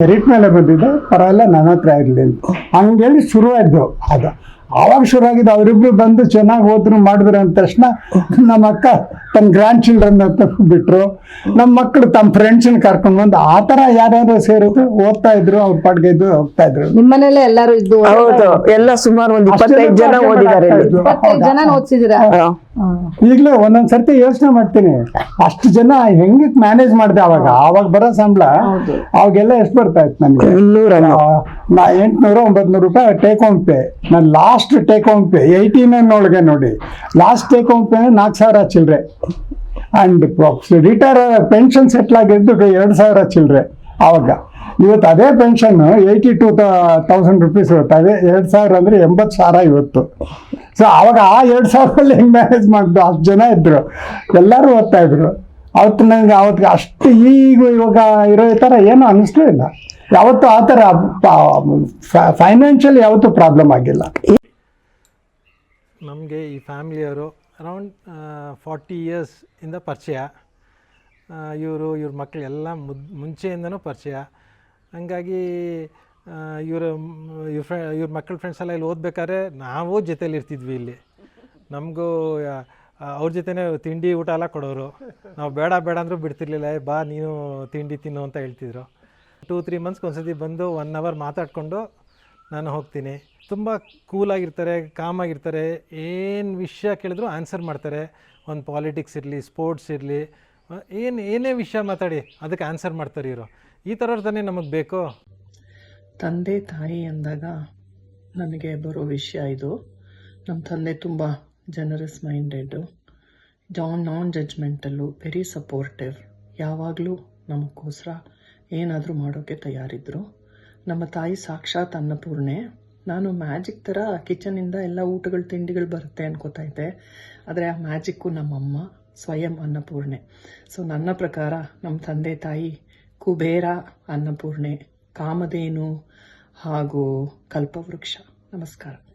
Merit ಮೇಲೆ ಬಂದಿದ್ದ ಪರವಾಗಿಲ್ಲ ನನ್ನ ಹತ್ರ ಇರಲಿ ಅಂತ. ಹಂಗೇಳಿ ಶುರುವಾಯ್ತು ಅದು. ಆವಾಗ ಶುರು ಆಗಿದ್ದು ಅವರಿಬ್ರು ಬಂದು ಚೆನ್ನಾಗಿ ಓದ್ರು ಮಾಡಿದ್ರು ಅಂದ ತಕ್ಷಣ ನಮ್ಮ ಅಕ್ಕ ತನ್ನ ಗ್ರ್ಯಾಂಡ್ ಚಿಲ್ಡ್ರನ್ ಅಂತ ಬಿಟ್ರು ನಮ್ಮ ಮಕ್ಕಳು ತಮ್ಮ ಫ್ರೆಂಡ್ಸ್ನ ಕರ್ಕೊಂಡು ಬಂದು ಆ ಥರ ಯಾರ್ಯಾರು ಸೇರಿದ್ರು ಓದ್ತಾ ಇದ್ರು ಅವ್ರ ಪಾಡ್ಗೆ ಇದ್ದು ಹೋಗ್ತಾ ಇದ್ರು. ನಿಮ್ಮನೇಲೆ ಎಲ್ಲಾರು ಇದ್ದು ಹೌದು ಎಲ್ಲ ಸುಮಾರು ಒಂದ್ ಇಪ್ಪತ್ತೈದು ಜನ ಓದಿದ್ದಾರೆ ಜನ ಓದ್ಸಿದಿರಾ. ಈಗಲೂ ಒಂದೊಂದ್ ಸರ್ತಿ ಯೋಚನೆ ಮಾಡ್ತೀನಿ. ಅಷ್ಟು ಜನ ಹೆಂಗೆ ಮ್ಯಾನೇಜ್ ಮಾಡಿದೆ ಅವಾಗ? ಅವಾಗ ಬರೋ ಸಂಬಳ ಅವಾಗೆಲ್ಲ ಎಷ್ಟು ಬರ್ತಾ ಇತ್ತು ನನಗೆ? ನಾ ಎಂಟ್ನೂರು ಒಂಬತ್ನೂರು ರೂಪಾಯಿ ಟೇಕ್ ಹೋಮ್ ಪೇ ನಾನು last take home pay eighty nine ಒಳಗೆ ನೋಡಿ. ಲಾಸ್ಟ್ ಟೇಕ್ ಹೋಮ್ ಪೇ ನಾಲ್ಕು ಸಾವಿರ ಚಿಲ್ಲರೆ ಆ್ಯಂಡ್ ರಿಟೈರ್ ಪೆನ್ಷನ್ ಸೆಟ್ಲ್ ಆಗಿದ್ದು ಎರಡು ಸಾವಿರ ಚಿಲ್ಲರೆ ಆವಾಗ. ಇವತ್ತು ಅದೇ pension eighty two thousand rupees ಇವತ್ತು ಅದೇ ಎರಡು ಸಾವಿರ ಅಂದರೆ ಎಂಬತ್ತು ಸಾವಿರ ಇವತ್ತು. ಸೊ ಆವಾಗ ಆ ಎರಡು ಸಾವಿರದಲ್ಲಿ ಹೆಂಗೆ ಮ್ಯಾನೇಜ್ ಮಾಡಿದ್ರು ಅಷ್ಟು ಜನ ಇದ್ದರು ಎಲ್ಲರೂ ಓದ್ತಾ ಇದ್ರು. ಅವತ್ತು ನನಗೆ ಅವತ್ತಿಗೆ ಅಷ್ಟು ಈಗ ಇವಾಗ ಇರೋ ಥರ ಏನೂ ಅನ್ನಿಸ್ಲೂ ಇಲ್ಲ. ಯಾವತ್ತೂ ಆ ಥರ ಫೈನಾನ್ಷಿಯಲ್ ಯಾವತ್ತೂ ಪ್ರಾಬ್ಲಮ್ ಆಗಿಲ್ಲ. ನಮಗೆ ಈ ಫ್ಯಾಮಿಲಿಯವರು ಅರೌಂಡ್ ಫಾರ್ಟಿ ಇಯರ್ಸ್ ಇಂದ ಪರಿಚಯ. ಇವರು ಇವ್ರ ಮಕ್ಕಳು ಎಲ್ಲ ಮುದ್ ಮುಂಚೆಯಿಂದನೂ ಪರಿಚಯ. ಹಂಗಾಗಿ ಇವರು ಇವ್ರ ಫ್ರೆ ಇವ್ರ ಮಕ್ಕಳ ಫ್ರೆಂಡ್ಸ್ ಎಲ್ಲ ಇಲ್ಲಿ ಓದ್ಬೇಕಾದ್ರೆ ನಾವು ಜೊತೇಲಿ ಇರ್ತಿದ್ವಿ ಇಲ್ಲಿ. ನಮಗೂ ಅವ್ರ ಜೊತೆನೇ ತಿಂಡಿ ಊಟ ಎಲ್ಲ ಕೊಡೋರು. ನಾವು ಬೇಡ ಬೇಡ ಅಂದರೂ ಬಿಡ್ತಿರ್ಲಿಲ್ಲ. "ಏ, ಬಾ ನೀನು ತಿಂಡಿ ತಿನ್ನು ಅಂತ ಹೇಳ್ತಿದ್ರು. ಟೂ ತ್ರೀ ಮಂತ್ಸ್ಗೆ ಒಂದ್ಸತಿ ಬಂದು ಒನ್ ಅವರ್ ಮಾತಾಡಿಕೊಂಡು ನಾನು ಹೋಗ್ತೀನಿ. ತುಂಬ ಕೂಲಾಗಿರ್ತಾರೆ ಕಾಮಾಗಿರ್ತಾರೆ ಏನು ವಿಷಯ ಕೇಳಿದ್ರು ಆನ್ಸರ್ ಮಾಡ್ತಾರೆ. ಒಂದು ಪಾಲಿಟಿಕ್ಸ್ ಇರಲಿ ಸ್ಪೋರ್ಟ್ಸ್ ಇರಲಿ, ಏನು, ಏನೇ ವಿಷಯ ಮಾತಾಡಿ, ಅದಕ್ಕೆ ಆನ್ಸರ್ ಮಾಡ್ತಾರೆ ಇವರು. ಈ ಥರವ್ರ ತಾನೇ ನಮಗೆ ಬೇಕು? ತಂದೆ, ತಾಯಿ ಅಂದಾಗ ನನಗೆ ಬರೋ ವಿಷಯ ಇದು. ನಮ್ಮ ತಂದೆ ತುಂಬ ಜನರಸ್ ಮೈಂಡೆಡ್ಡು ಜಾನ್ ನಾನ್ ಜಜ್ಮೆಂಟಲ್ಲು ವೆರಿ ಸಪೋರ್ಟಿವ್ ಯಾವಾಗಲೂ ನಮಗೋಸ್ಕರ ಏನಾದರೂ ಮಾಡೋಕ್ಕೆ ತಯಾರಿದ್ದರು ನಮ್ಮ ತಾಯಿ ಸಾಕ್ಷಾತ್ ಅನ್ನಪೂರ್ಣೆ. ನಾನು ಮ್ಯಾಜಿಕ್ ಥರ ಕಿಚನಿಂದ ಎಲ್ಲ ಊಟಗಳು, ತಿಂಡಿಗಳು ಬರುತ್ತೆ ಅನ್ಕೋತಾ ಇದ್ದೆ. ಆದರೆ ಆ ಮ್ಯಾಜಿಕ್ಕು ನಮ್ಮಮ್ಮ ಸ್ವಯಂ ಅನ್ನಪೂರ್ಣೆ. ಸೊ ನನ್ನ ಪ್ರಕಾರ ನಮ್ಮ ತಂದೆ ತಾಯಿ ಕುಬೇರ ಅನ್ನಪೂರ್ಣೆ, ಕಾಮಧೇನು ಹಾಗೂ ಕಲ್ಪವೃಕ್ಷ. ನಮಸ್ಕಾರ.